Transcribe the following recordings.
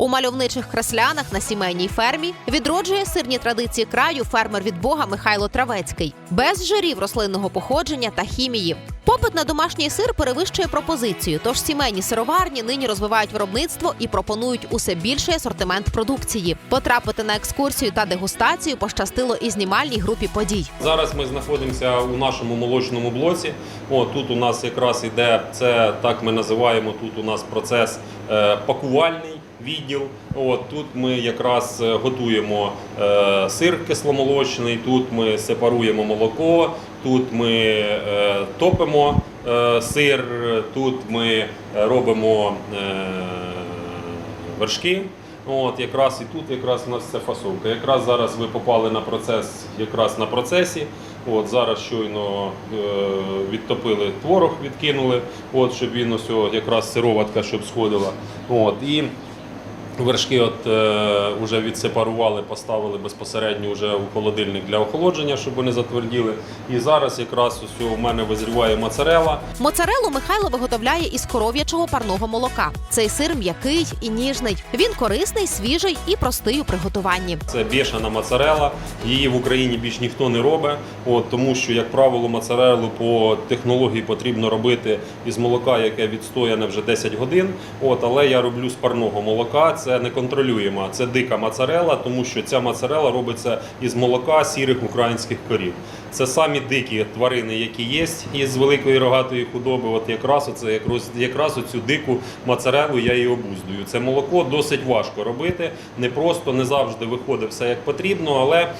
У мальовничих креслянах на сімейній фермі відроджує сирні традиції краю фермер від Бога Михайло Травецький, без жирів рослинного походження та хімії. Попит на домашній сир перевищує пропозицію, тож сімейні сироварні нині розвивають виробництво і пропонують усе більший асортимент продукції. Потрапити на екскурсію та дегустацію пощастило і знімальній групі подій. Зараз ми знаходимося у нашому молочному блоці. О, тут у нас якраз іде це так ми називаємо. Тут у нас процес е, пакувальний відділ. От тут ми якраз е, готуємо е, сир кисломолочний. Тут ми сепаруємо молоко. Тут ми е, топимо сир. Тут ми робимо вершки. От якраз і тут якраз у нас це фасовка. Якраз зараз ви попали на процес, якраз на процесі. От зараз щойно е, відтопили творог, відкинули, от щоб він ось якраз сироватка, щоб сходила. От і вершки от е, вже відсепарували, поставили безпосередньо вже у холодильник для охолодження, щоб вони затверділи. І зараз якраз ось у мене визріває моцарела. Моцарелу Михайло виготовляє із коров'ячого парного молока. Цей сир м'який і ніжний. Він корисний, свіжий і простий у приготуванні. Це бішана моцарела. Її в Україні більш ніхто не робить, от, тому що, як правило, моцарелу по технології потрібно робити із молока, яке відстояне вже 10 годин. От, але я роблю з парного молока. Це неконтролюємо. Це дика моцарела, тому що ця моцарела робиться із молока сірих українських корів. Це самі дикі тварини, які є із великої рогатої худоби. От якраз оце якраз, якраз оцю дику моцарелу я і обуздую. Це молоко досить важко робити. Не просто не завжди виходить все як потрібно, але е,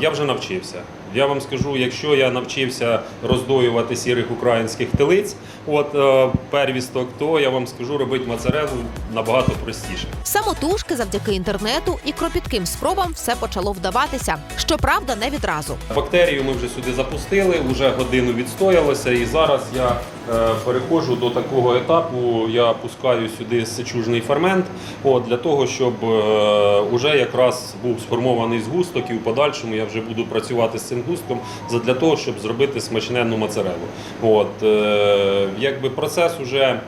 я вже навчився. Я вам скажу, якщо я навчився роздоювати сірих українських телиць, от е, первісток, то я вам скажу, робити моцарелу набагато простіше. Самотужки завдяки інтернету і кропітким спробам все почало вдаватися. Щоправда, не відразу. Бактерію ми вже сюди запустили, вже годину відстоялося, і зараз я е, переходжу до такого етапу. Я пускаю сюди сечужний фермент, от, для того, щоб е, уже якраз був сформований згусток, і в подальшому я вже буду працювати з цим густком для того, щоб зробити смачненну моцарелу. От, е, якби процес уже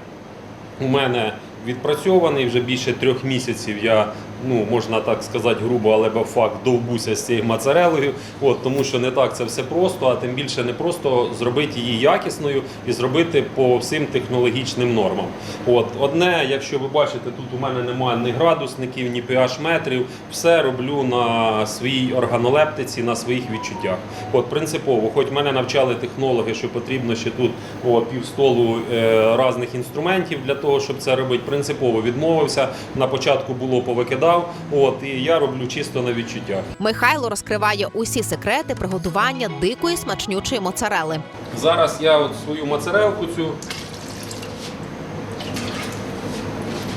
у мене відпрацьований вже більше трьох місяців. Я ну можна так сказати грубо, але по факт довбуся з цією моцарелою. От тому, що не так це все просто, а тим більше не просто зробити її якісною і зробити по всім технологічним нормам. От одне, якщо ви бачите, тут у мене немає ні градусників, ні pH метрів. Все роблю на своїй органолептиці, на своїх відчуттях. От принципово, хоч мене навчали технологи, що потрібно ще тут о, півстолу е, різних інструментів для того, щоб це робити. Принципово відмовився. На початку було повикидав. От і я роблю чисто на відчуттях. Михайло розкриває усі секрети приготування дикої смачнючої моцарели. Зараз я от свою моцарелку цю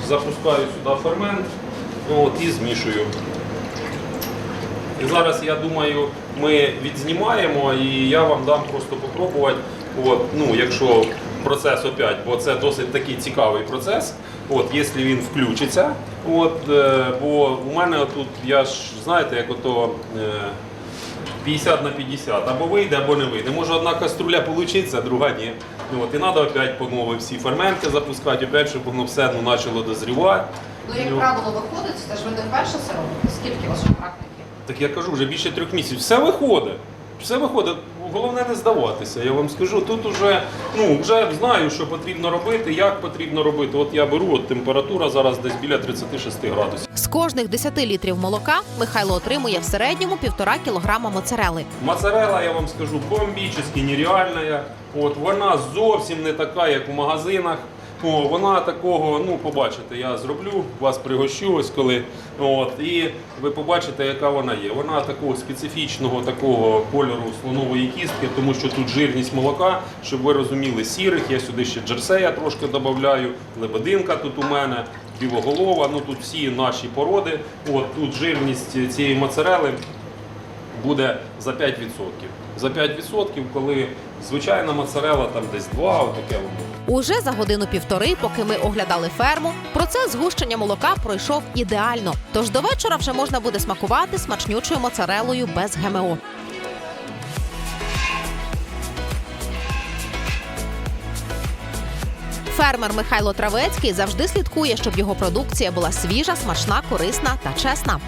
запускаю сюди фермент ну, от, і змішую. І зараз я думаю, ми відзнімаємо і я вам дам просто попробувати. От, ну, якщо процес опять, бо це досить такий цікавий процес. От, якщо він включиться, от, е, бо у мене тут, я ж знаєте, як ото. е, 50 на 50. Або вийде, або не вийде. Може одна каструля получиться, друга ні. Ну, от, і треба опять по новій всі ферменти запускати, опять, щоб воно все ну, почало дозрівати. Ну, як правило, виходить, це ж ви не вперше це робите. Скільки у практики? Так я кажу, вже більше трьох місяців. Все виходить. Все виходить. Головне не здаватися. Я вам скажу. Тут вже ну, вже знаю, що потрібно робити, як потрібно робити. От я беру, от температура зараз десь біля 36 градусів. З кожних 10 літрів молока Михайло отримує в середньому півтора кілограма моцарели. Моцарела, я вам скажу, бомбічно нереальна. От, вона зовсім не така, як у магазинах. О, вона такого, ну побачите, я зроблю, вас пригощу ось коли. От, і ви побачите, яка вона є. Вона такого специфічного такого кольору слонової кістки, тому що тут жирність молока, щоб ви розуміли, сірих. Я сюди ще джерсея трошки додаю, лебединка тут у мене, білоголова. Ну тут всі наші породи. От тут жирність цієї моцарели буде за 5%. За 5%, коли звичайна моцарела там десь 2, отаке воно. Уже за годину-півтори, поки ми оглядали ферму, процес згущення молока пройшов ідеально. Тож до вечора вже можна буде смакувати смачнючою моцарелою без ГМО. Фермер Михайло Травецький завжди слідкує, щоб його продукція була свіжа, смачна, корисна та чесна.